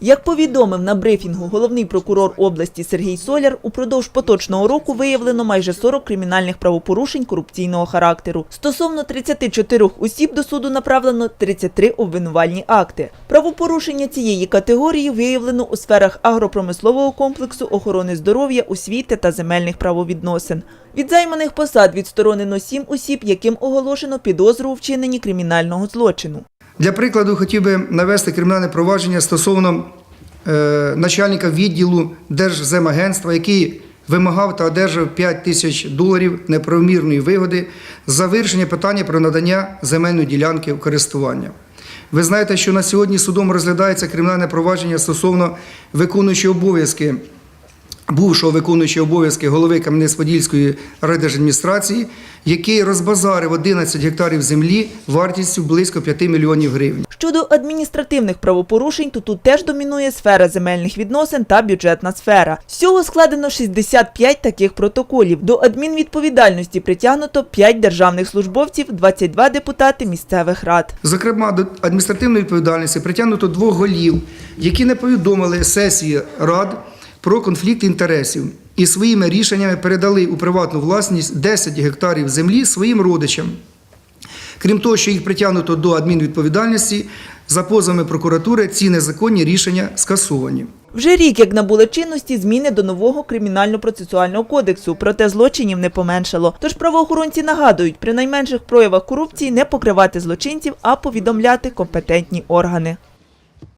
Як повідомив на брифінгу головний прокурор області Сергій Соляр, упродовж поточного року виявлено майже 40 кримінальних правопорушень корупційного характеру. Стосовно 34 осіб до суду направлено 33 обвинувальні акти. Правопорушення цієї категорії виявлено у сферах агропромислового комплексу, охорони здоров'я, освіти та земельних правовідносин. Від займаних посад відсторонено 7 осіб, яким оголошено підозру у вчиненні кримінального злочину. Для прикладу хотів би навести кримінальне провадження стосовно е, начальника відділу Держземагентства, який вимагав та одержав 5 тисяч доларів неправомірної вигоди за вирішення питання про надання земельної ділянки в користування. Ви знаєте, що на сьогодні судом розглядається кримінальне провадження стосовно виконуючого обов'язки бувшого виконуючого обов'язки голови Кам'янець-Подільської райдержадміністрації, який розбазарив 11 гектарів землі вартістю близько 5 мільйонів гривень. Щодо адміністративних правопорушень, то тут теж домінує сфера земельних відносин та бюджетна сфера. Всього складено 65 таких протоколів. До адмінвідповідальності притягнуто 5 державних службовців, 22 депутати місцевих рад. Зокрема, до адміністративної відповідальності притягнуто двох голів, які не повідомили сесії рад про конфлікт інтересів і своїми рішеннями передали у приватну власність 10 гектарів землі своїм родичам. Крім того, що їх притягнуто до адмінвідповідальності, за позовами прокуратури ці незаконні рішення скасовані. Вже рік, як набули чинності зміни до нового кримінально-процесуального кодексу, проте злочинів не поменшало. Тож правоохоронці нагадують, при найменших проявах корупції не покривати злочинців, а повідомляти компетентні органи.